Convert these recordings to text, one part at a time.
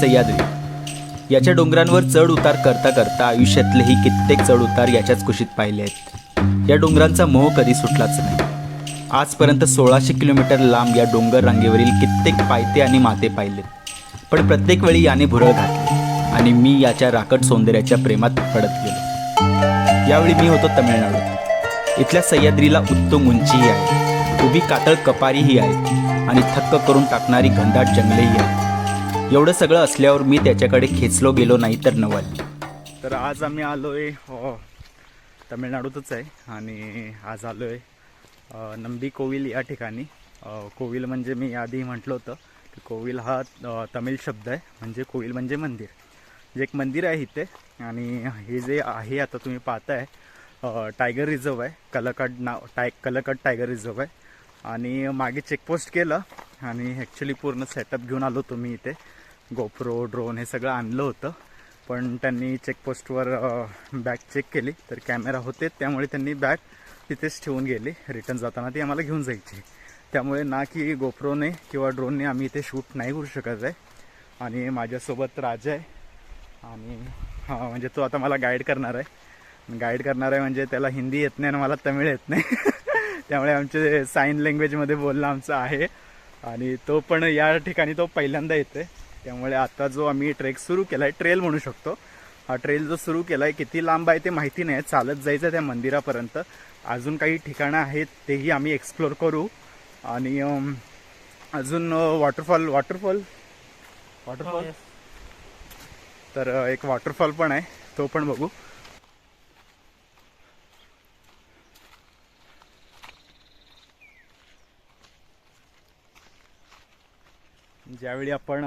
सह्याद्री याच्या डोंगरांवर चढ उतार करता करता आयुष्यातलेही कित्येक चढ उतार याच्याच कुशीत पाहिले आहेत. या डोंगरांचा मोह कधी सुटलाच नाही. आजपर्यंत सोळाशे किलोमीटर लांब या डोंगर रांगेवरील कित्येक पायते आणि माते पाहिलेत पण प्रत्येक वेळी याने भुरळ घातली आणि मी याच्या राकट सौंदर्याच्या प्रेमात पडत गेलो. यावेळी मी होतो तमिळनाडूत इथल्या सह्याद्रीला उत्तम उंचीही आहे. उभी कातळ कपारीही आहे आणि थक्क करून टाकणारी घनदाट जंगलेही आहेत. एवढं सगळं असल्यावर मी त्याच्याकडे खेचलो गेलो नाही तर नवल. तर आज आम्ही आलोय हो, अ, तमिळनाडूतच आहे आणि आज आलोय आहे नंबी कोविल या ठिकाणी. कोविल म्हणजे मी आधी म्हटलं होतं की कोविल हा तमिळ शब्द आहे म्हणजे कोविल म्हणजे मंदिर. जे एक मंदिर आहे इथे आणि हे जे आहे आता तुम्ही पाहताय टायगर रिझर्व आहे कलकट नाव टाय कलकट टायगर रिझर्व आहे. आणि मागे चेकपोस्ट केलं आणि ॲक्च्युली पूर्ण सेटअप घेऊन आलो तुम्ही इथे. गोप्रो ड्रोन हे सगळं आणलं होतं. पण त्यांनी चेकपोस्टवर बॅग चेक केली. तर कॅमेरा होते त्यामुळे त्यांनी बॅग तिथेच ठेवून गेली. रिटर्न जाताना ती आम्हाला घेऊन जायची. त्यामुळे ना की गोप्रोने किंवा ड्रोनने आम्ही इथे शूट नाही करू शकत आहे. आणि माझ्यासोबत राजा आहे. आणि हा म्हणजे तो आता मला गाईड करणार आहे. गाईड करणार आहे म्हणजे त्याला हिंदी येत नाही आणि मला तमिळ येत नाही. त्यामुळे आमचे साईन लँग्वेजमध्ये बोलणं आमचं आहे. आणि तो पण या ठिकाणी तो पहिल्यांदा येतो आहे त्यामुळे आता जो आम्ही ट्रेक सुरू केला आहे ट्रेल म्हणू शकतो. हा ट्रेल जो सुरू केला आहे किती लांब आहे ते माहिती नाही. चालत जायचं त्या मंदिरापर्यंत. अजून काही ठिकाणं आहेत तेही आम्ही एक्सप्लोर करू. आणि अजून वॉटरफॉल वॉटरफॉल वॉटरफॉल तर एक वॉटरफॉल पण आहे. तो पण बघू. ज्यावेळी आपण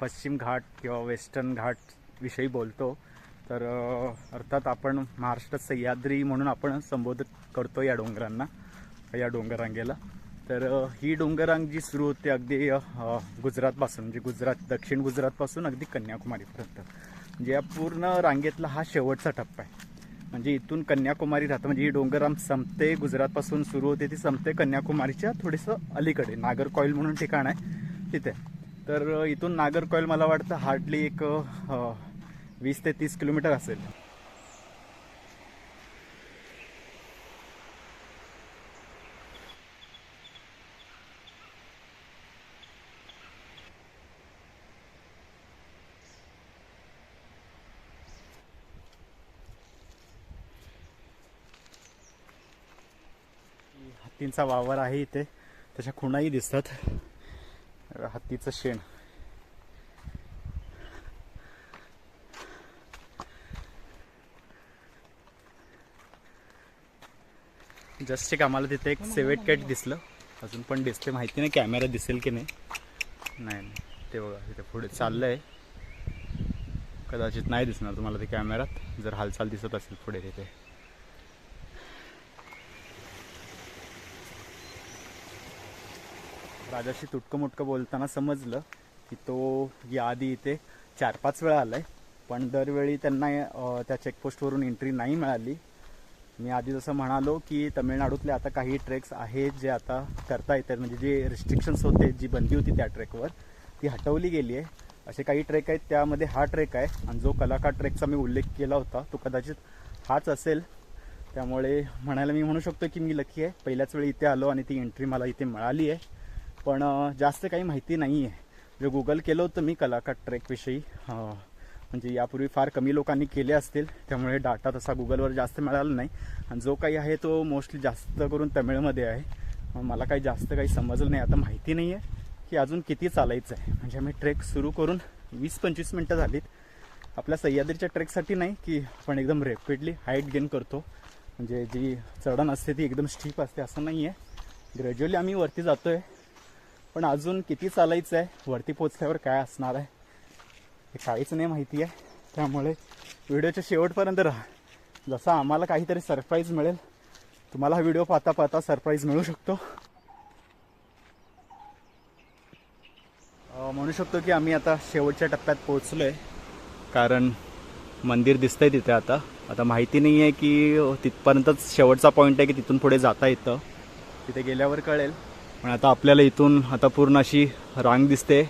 पश्चिम घाट किंवा वेस्टर्न घाट विषयी बोलतो तर अर्थात आपण महाराष्ट्रात सह्याद्री म्हणून आपण संबोधित करतो या डोंगरांना या डोंगररांगेला तर ही डोंगररांग जी सुरू होते अगदी गुजरातपासून म्हणजे गुजरात दक्षिण गुजरातपासून अगदी कन्याकुमारीपर्यंत. म्हणजे या पूर्ण रांगेतला हा शेवटचा टप्पा आहे. म्हणजे इथून कन्याकुमारी राहतं म्हणजे ही डोंगरराम संपते गुजरातपासून सुरू होते ती संपते कन्याकुमारीच्या थोडंसं अलीकडे नागरकॉईल म्हणून ठिकाण आहे तिथे. तर इथून नागरकॉईल मला वाटतं हार्डली एक वीस ते तीस किलोमीटर असेल. हत्तींचा वावर आहे इथे. त्याच्या खुणाही दिसतात. हत्तीचं शेण. जस्ट एक आम्हाला तिथे एक सेवेट कॅट दिसलं. अजून पण दिसते. माहिती नाही कॅमेरा दिसेल की नाही. नाही नाही. ते बघा तिथे पुढे चाललंय. कदाचित नाही दिसणार तुम्हाला ते कॅमेरात. जर हालचाल दिसत असेल पुढे तिथे. राजाशी तुटकं मुटकं बोलताना समजलं की तो याआधी इथे चार पाच वेळा आलाय. पण दरवेळी त्यांना त्या चेकपोस्टवरून एंट्री नाही मिळाली. मी आधी जसं म्हणालो की तमिळनाडूतले आता काही ट्रेक्स आहेत जे आता करता येतात. म्हणजे जे रिस्ट्रिक्शन्स होते जी बंदी होती त्या ट्रेकवर ती हटवली गेली आहे. असे काही ट्रेक आहेत त्यामध्ये हा ट्रेक आहे आणि जो कलाकार ट्रेकचा मी उल्लेख केला होता तो कदाचित हाच असेल. त्यामुळे म्हणायला मी म्हणू शकतो की मी लकी आहे. पहिल्याच वेळी इथे आलो आणि ती एंट्री मला इथे मिळाली आहे. पण जास्त काही माहिती नाही आहे जे गुगल केलं होतं मी कलाकार ट्रेकविषयी म्हणजे यापूर्वी फार कमी लोकांनी केले असतील त्यामुळे डाटा तसा गुगलवर जास्त मिळाला नाही. आणि जो काही आहे तो मोस्टली जास्त करून तमिळमध्ये आहे. मला काही जास्त काही समजलं नाही. आता माहिती नाही आहे की अजून किती चालायचं आहे म्हणजे आम्ही ट्रेक सुरू करून वीस पंचवीस मिनटं झालीत. आपल्या सह्याद्रीच्या ट्रेकसाठी नाही की आपण एकदम रॅपिडली हाईट गेन करतो. म्हणजे जी चढण असते ती एकदम स्टीप असते असं नाही आहे ग्रॅज्युअली आम्ही वरती जातो आहे पण अजून किती चालायचं आहे वरती पोचल्यावर काय असणार आहे हे काहीच नाही माहिती आहे. त्यामुळे व्हिडिओच्या शेवटपर्यंत राहा. जसा आम्हाला काहीतरी सरप्राईज मिळेल तुम्हाला हा व्हिडिओ पाहता पाहता सरप्राईज मिळू शकतो. म्हणू शकतो की आम्ही आता शेवटच्या टप्प्यात पोहोचलो आहे कारण मंदिर दिसतंय तिथे आता. आता माहिती नाही आहे की तिथपर्यंतच शेवटचा पॉईंट आहे की तिथून पुढे जाता येतं. तिथे गेल्यावर कळेल. पण आता आपल्याला इथून आता पूर्ण अशी रांग दिसते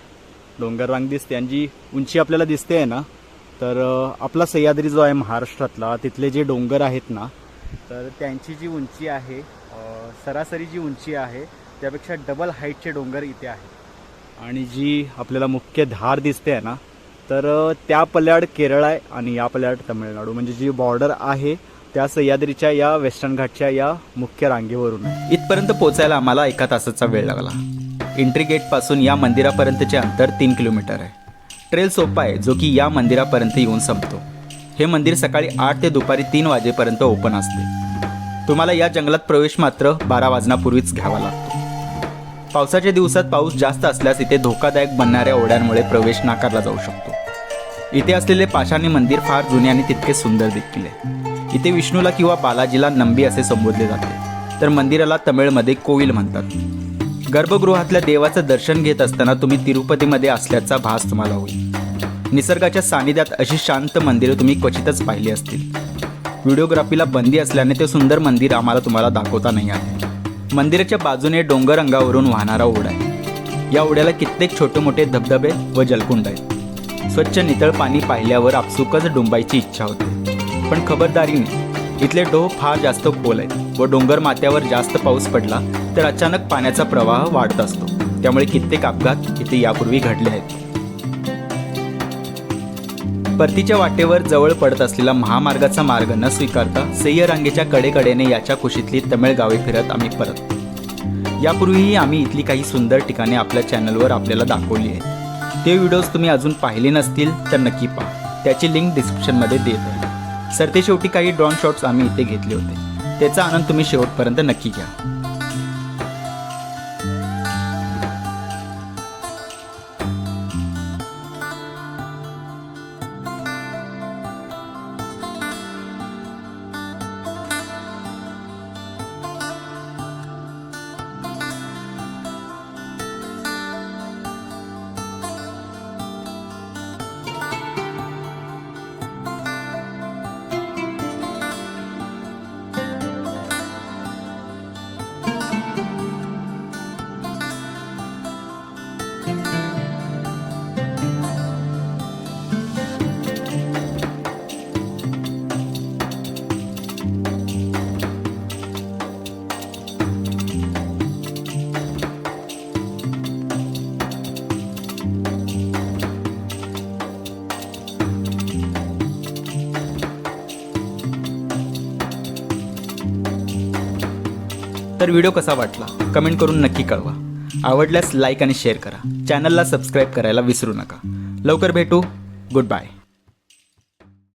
डोंगर रांग दिसते आणि जी उंची आपल्याला दिसते आहे ना तर आपला सह्याद्री जो आहे महाराष्ट्रातला तिथले जे डोंगर आहेत ना तर त्यांची जी उंची आहे सरासरी जी उंची आहे त्यापेक्षा डबल हाईटचे डोंगर इथे आहेत. आणि जी आपल्याला मुख्य धार दिसते आहे ना तर त्या पल्याड केरळ आहे आणि या पल्याड तमिळनाडू. म्हणजे जी बॉर्डर आहे त्या सह्याद्रीच्या या वेस्टर्न घाटच्या या मुख्य रांगेवरून. इथपर्यंत पोचायला आम्हाला एका तासाचा वेळ लागला. एंट्री गेटपासून या मंदिरापर्यंतचे अंतर तीन किलोमीटर आहे. ट्रेल सोपा आहे जो की या मंदिरापर्यंत येऊन संपतो. हे मंदिर सकाळी आठ ते दुपारी तीन वाजेपर्यंत ओपन असते. तुम्हाला या जंगलात प्रवेश मात्र बारा वाजण्यापूर्वीच घ्यावा लागतो. पावसाच्या दिवसात पाऊस जास्त असल्यास इथे धोकादायक बनणाऱ्या ओढ्यांमुळे प्रवेश नाकारला जाऊ शकतो. इथे असलेले पाषाणी मंदिर फार जुने आणि तितके सुंदर देखील आहे. इथे विष्णूला किंवा बालाजीला नंबी असे संबोधले जाते. तर मंदिराला तमिळमध्ये कोविल म्हणतात. गर्भगृहातल्या देवाचं दर्शन घेत असताना तुम्ही तिरुपतीमध्ये असल्याचा भास तुम्हाला होईल. निसर्गाच्या सानिध्यात अशी शांत मंदिरं तुम्ही क्वचितच पाहिली असतील. व्हिडिओग्राफीला बंदी असल्याने ते सुंदर मंदिर आम्हाला तुम्हाला दाखवता नाही आले. मंदिराच्या बाजूने डोंगर रंगावरून वाहणारा ओढा आहे. या ओढ्याला कित्येक छोटे मोठे धबधबे व जलकुंड आहेत. स्वच्छ नितळ पाणी पाहिल्यावर आपसुकच डुंबायची इच्छा होते. पण खबरदारीने इथले डोह फार जास्त खोल आहेत व डोंगर माथ्यावर जास्त पाऊस पडला तर अचानक पाण्याचा प्रवाह वाढत असतो. त्यामुळे कित्येक अपघात इथे यापूर्वी घडले आहेत. परतीच्या वाटेवर जवळ पडत असलेला महामार्गाचा मार्ग न स्वीकारता सह्यरांगेच्या कडेकडेने याच्या कुशीतली तमिळ गावे फिरत आम्ही परत. यापूर्वीही आम्ही इथली काही सुंदर ठिकाणे आपल्या चॅनलवर आपल्याला दाखवली आहेत. ते व्हिडिओज तुम्ही अजून पाहिले नसतील तर नक्की पहा. त्याची लिंक डिस्क्रिप्शनमध्ये देत आहे. सरते शेवटी काही ड्रॉन शॉट्स आम्ही इथे घेतले होते. त्याचा आनंद तुम्ही शेवटपर्यंत नक्की घ्या. तर व्हिडिओ कसा वाटला? कमेंट करून नक्की कळवा. आवडल्यास लाईक आणि शेअर करा. चॅनलला सबस्क्राईब करायला विसरू नका. लवकर भेटू. Good bye.